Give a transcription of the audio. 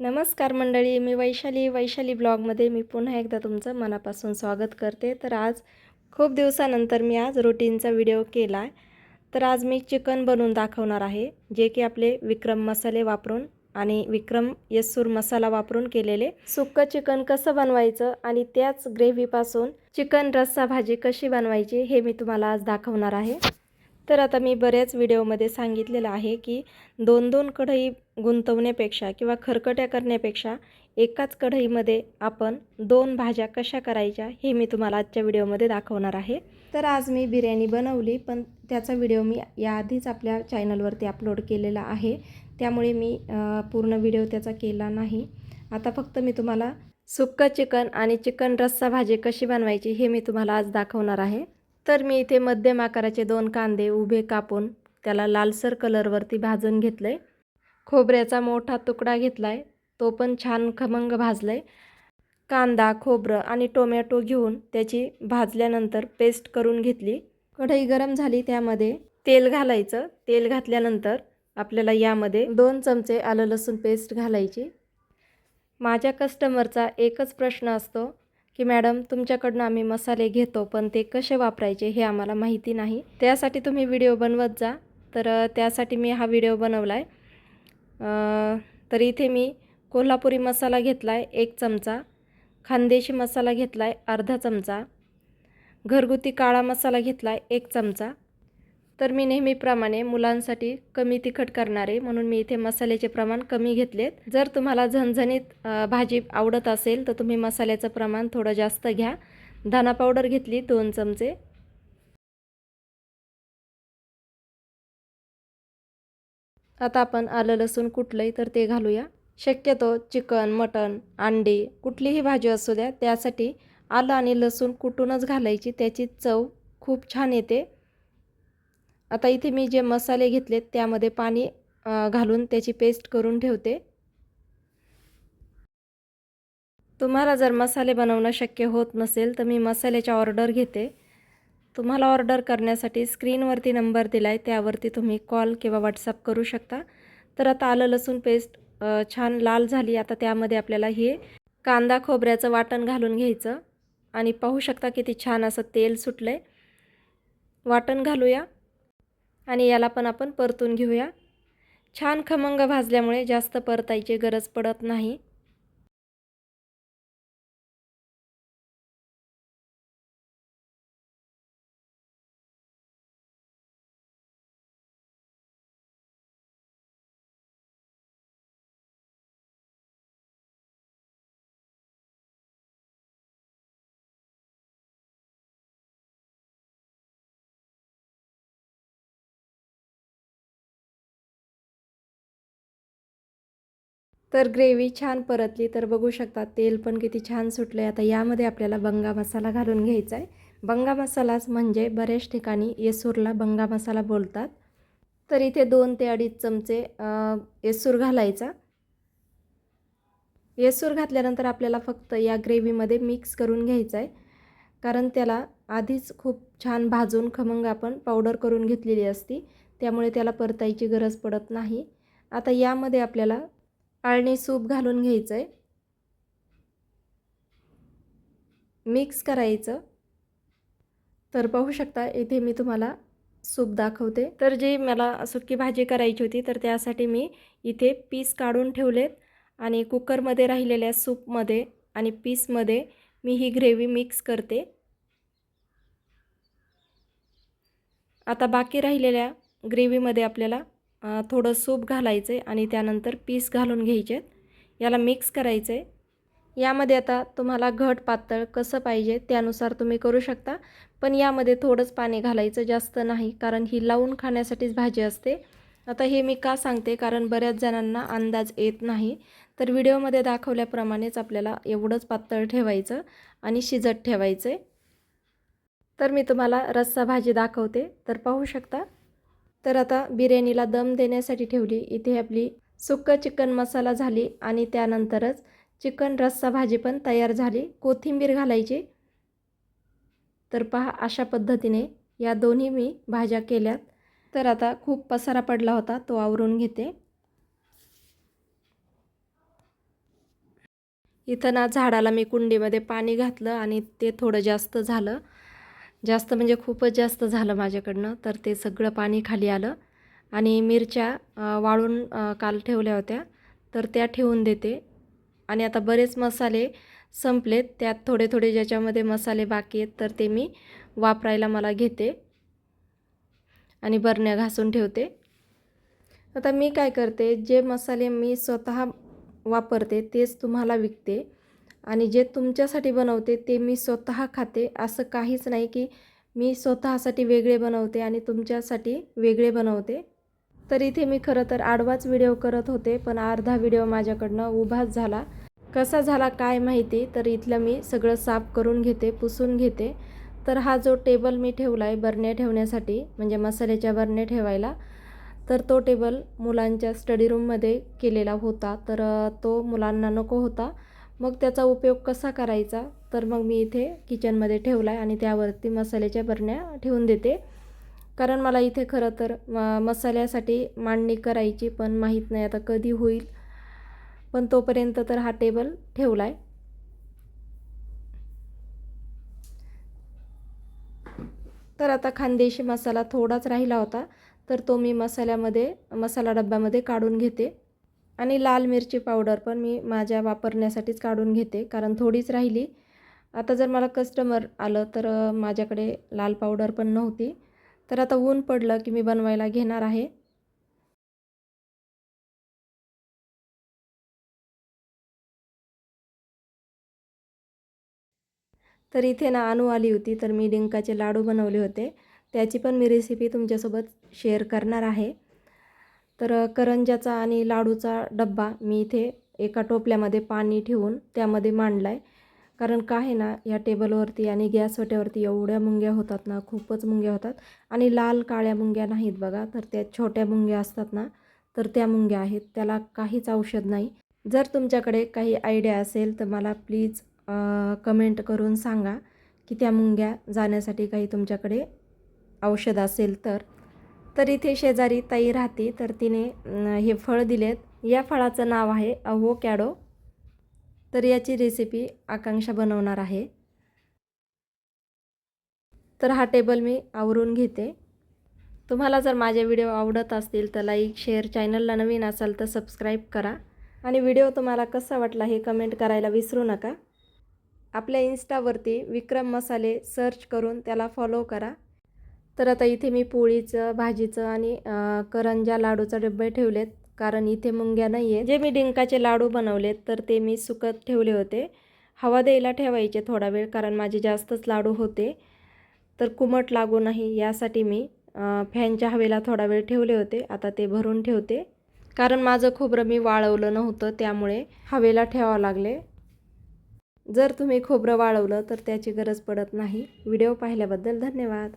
नमस्कार मंडळी मी वैशाली. वैशाली ब्लॉगमध्ये मी पुन्हा एकदा तुमचं मनापासून स्वागत करते. तर आज खूप दिवसानंतर मी आज रुटीनचा व्हिडिओ केला आहे. तर आज मी चिकन बनवून दाखवणार आहे जे की आपले विक्रम मसाले वापरून आणि विक्रम येसूर मसाला वापरून केलेले. सुक्क चिकन कसं बनवायचं आणि त्याच ग्रेव्हीपासून चिकन रस्सा भाजी कशी बनवायची हे मी तुम्हाला आज दाखवणार आहे. तर आता मी बऱ्याच व्हिडिओमध्ये सांगितलेलं आहे की दोन दोन कढई गुंतवण्यापेक्षा किंवा खरकट्या करण्यापेक्षा एकाच कढईमध्ये आपण दोन भाज्या कशा करायच्या हे मी तुम्हाला आजच्या व्हिडिओमध्ये दाखवणार आहे. तर आज मी बिर्याणी बनवली पण त्याचा व्हिडिओ मी याआधीच आपल्या चॅनलवरती अपलोड केलेला आहे. त्यामुळे मी पूर्ण व्हिडिओ त्याचा केला नाही. आता फक्त मी तुम्हाला सुक्क चिकन आणि चिकन रस्सा भाजी कशी बनवायची हे मी तुम्हाला आज दाखवणार आहे. तर मी इथे मध्यम आकाराचे दोन कांदे उभे कापून त्याला लालसर कलरवरती भाजून घेतलं आहे खोबऱ्याचा मोठा तुकडा घेतला आहे तो पण छान खमंग भाजला आहे कांदा खोबरं आणि टोमॅटो घेऊन त्याची भाजल्यानंतर पेस्ट करून घेतली. कढई गरम झाली त्यामध्ये तेल घालायचं. तेल घातल्यानंतर आपल्याला यामध्ये दोन चमचे आलं लसूण पेस्ट घालायची. माझ्या कस्टमरचा एकच प्रश्न असतो की मॅडम तुमच्याकडनं आम्ही मसाले घेतो पण ते कसे वापरायचे हे आम्हाला माहिती नाही. त्यासाठी तुम्ही व्हिडिओ बनवत जा. तर त्यासाठी मी हा व्हिडिओ बनवला आहे तर इथे मी कोल्हापुरी मसाला घेतला आहे एक चमचा खानदेशी मसाला घेतला आहे अर्धा चमचा घरगुती काळा मसाला घेतला आहे एक चमचा. तर मी नेहमीप्रमाणे मुलांसाठी कमी तिखट करणारे म्हणून मी इथे मसाल्याचे प्रमाण कमी घेतलेत. जर तुम्हाला झणझणीत भाजी आवडत असेल तर तुम्ही मसाल्याचं प्रमाण थोडं जास्त घ्या. धना पावडर घेतली दोन चमचे. आता आपण आलं लसूण कुठलंही तर ते घालूया. शक्यतो चिकन मटन अंडी कुठलीही भाजी असू द्या त्यासाठी आलं आणि लसूण कुटूनच घालायची. त्याची चव खूप छान येते. आता इथे मी जे मसाले घेतलेत त्यामध्ये पाणी घालून त्याची पेस्ट करून ठेवते. तुम्हाला जर मसाले बनवणं शक्य होत नसेल तर मी मसाल्याच्या ऑर्डर घेते. तुम्हाला ऑर्डर करण्यासाठी स्क्रीनवरती नंबर दिला आहे त्यावरती तुम्ही कॉल किंवा व्हॉट्सअप करू शकता. तर आता आलं लसूण पेस्ट छान लाल झाली. आता त्यामध्ये आपल्याला हे कांदा खोबऱ्याचं वाटण घालून घ्यायचं. आणि पाहू शकता किती छान असं तेल सुटलं आहे वाटण घालूया. आणि याला पण आपण परतून घेऊया. छान खमंग भाजल्यामुळे जास्त परतायची गरज पडत नाही. तर ग्रेव्ही छान परतली तर बघू शकता तेल पण किती छान सुटलं आहे आता यामध्ये आपल्याला बंगा मसाला घालून घ्यायचा आहे बंगा मसालाच म्हणजे बऱ्याच ठिकाणी येसूरला बंगा मसाला बोलतात. तर इथे दोन ते अडीच चमचे येसूर घालायचा. येसूर घातल्यानंतर आपल्याला फक्त या ग्रेव्हीमध्ये मिक्स करून घ्यायचं आहे कारण त्याला आधीच खूप छान भाजून खमंग आपण पावडर करून घेतलेली असती त्यामुळे त्याला परतायची गरज पडत नाही. आता यामध्ये आपल्याला आळणी सूप घालून घ्यायचं आहे मिक्स करायचं. तर पाहू शकता इथे मी तुम्हाला सूप दाखवते. तर जी मला सुकी भाजी करायची होती तर त्यासाठी मी इथे पीस काढून ठेवलेत आणि कुकरमध्ये राहिलेल्या सूपमध्ये आणि पीसमध्ये मी ही ग्रेव्ही मिक्स करते. आता बाकी राहिलेल्या ग्रेव्हीमध्ये आपल्याला थोडं सूप घालायचं आहे आणि त्यानंतर पीस घालून घ्यायचे. आहेत याला मिक्स करायचं. आहे यामध्ये आता तुम्हाला घट पातळ कसं पाहिजे त्यानुसार तुम्ही करू शकता. पण यामध्ये थोडंच पाणी घालायचं जास्त नाही कारण ही लावून खाण्यासाठीच भाजी असते. आता हे मी का सांगते? कारण बऱ्याच जणांना अंदाज येत नाही. तर व्हिडिओमध्ये दाखवल्याप्रमाणेच आपल्याला एवढंच पातळ ठेवायचं आणि शिजत ठेवायचं. आहे तर मी तुम्हाला रस्सा भाजी दाखवते. तर पाहू शकता. तर आता बिर्याणीला दम देण्यासाठी ठेवली. इथे आपली सुक्कं चिकन मसाला झाली आणि त्यानंतरच चिकन रस्सा भाजी पण तयार झाली. कोथिंबीर घालायची. तर पहा अशा पद्धतीने या दोन्ही मी भाज्या केल्यात. तर आता खूप पसारा पडला होता तो आवरून घेते. इथं ना झाडाला मी कुंडीमध्ये पाणी घातलं आणि ते थोडं जास्त झालं. जास्त म्हणजे खूपच जास्त झालं माझ्याकडनं. तर ते सगळं पाणी खाली आलं आणि मिरच्या वाळून काल ठेवल्या होत्या. तर त्या ठेवून देते. आणि आता बरेच मसाले संपलेत. त्यात थोडे थोडे ज्याच्यामध्ये मसाले बाकी आहेत तर ते मी वापरायला मला घेते. आणि बरण्या घासून ठेवते. आता मी काय करते? जे मसाले मी स्वतः वापरते तेच तुम्हाला विकते. आणि जे तुमच्यासाठी बनवते ते मी स्वतः खाते. असं काहीच नाही की मी स्वतःसाठी वेगळे बनवते आणि तुमच्यासाठी वेगळे बनवते. तर इथे मी खरं तर आडवाच व्हिडिओ करत होते पण अर्धा व्हिडिओ माझ्याकडनं उभाच झाला. कसा झाला काय माहिती? तर इथलं मी सगळं साफ करून घेते पुसून घेते. तर हा जो टेबल मी ठेवला आहे बरण्या ठेवण्यासाठी म्हणजे मसाल्याच्या बरण्या ठेवायला तर तो टेबल मुलांच्या स्टडी रूममध्ये केलेला होता. तर तो मुलांना नको होता. मग त्याचा उपयोग कसा करायचा? तर मग मी इथे किचनमध्ये ठेवला आहे आणि त्यावरती मसाल्याच्या बरण्या ठेवून देते. कारण मला इथे खरं तर म मसाल्यासाठी मांडणी करायची पण माहीत नाही आता कधी होईल. पण तोपर्यंत तर हा टेबल ठेवला आहे तर आता खानदेशी मसाला थोडाच राहिला होता. तर तो मी मसाल्यामध्ये मसाला डब्यामध्ये काढून घेते. आणि लाल मिरची पावडर पण मी माझ्या वापरण्यासाठीच काढून घेते कारण थोडीच राहिली. आता जर मला कस्टमर आलं तर माझ्याकडे लाल पावडर पण नव्हती. तर आता ऊन पडलं की मी बनवायला घेणार आहे. तर इथे ना अणू आली होती तर मी डिंकाचे लाडू बनवले होते. त्याची पण मी रेसिपी तुमच्यासोबत शेअर करणार आहे. तर करंज्याचा करंजाचा आणि लाडूचा डब्बा मी इथे एका टोपल्यामध्ये पाणी ठेवून त्यामध्ये मांडला आहे कारण काय आहे ना या टेबलवरती आणि गॅस वट्यावरती एवढ्या मुंग्या होतात ना खूपच मुंग्या होतात. आणि लाल काळ्या मुंग्या नाहीत बघा तर त्या छोट्या मुंग्या असतात ना तर त्या मुंग्या आहेत. त्याला काहीच औषध नाही. जर तुमच्याकडे काही आयडिया असेल तर मला प्लीज कमेंट करून सांगा की त्या मुंग्या जाण्यासाठी काही तुमच्याकडे औषध असेल तर. तर इथे शेजारी ताई राहते तर तिने हे फळ दिलेत. या फळाचं नाव आहे अहो कॅडो तर याची रेसिपी आकांक्षा बनवणार आहे. तर हा टेबल मी आवरून घेते. तुम्हाला जर माझे व्हिडिओ आवडत असतील तर लाईक शेअर चॅनलला नवीन असाल तर सबस्क्राईब करा. आणि व्हिडिओ तुम्हाला कसा वाटला हे कमेंट करायला विसरू नका. आपल्या इन्स्टावरती विक्रम मसाले सर्च करून त्याला फॉलो करा. तर आता इथे मी पोळीचं भाजीचं आणि करंजा लाडूचा डब्बे ठेवलेत. कारण इथे मुंग्या नाही आहे जे मी डिंकाचे लाडू बनवलेत तर ते मी सुकत ठेवले होते. हवा द्यायला ठेवायचे थोडा वेळ कारण माझे जास्तच लाडू होते. तर कुमट लागू नाही यासाठी मी फॅनच्या हवेला थोडा वेळ ठेवले होते. आता ते भरून ठेवते. कारण माझं खोबरं मी वाळवलं नव्हतं त्यामुळे हवेला ठेवावं लागले. जर तुम्ही खोबरं वाळवलं तर त्याची गरज पडत नाही. व्हिडिओ पाहिल्याबद्दल धन्यवाद.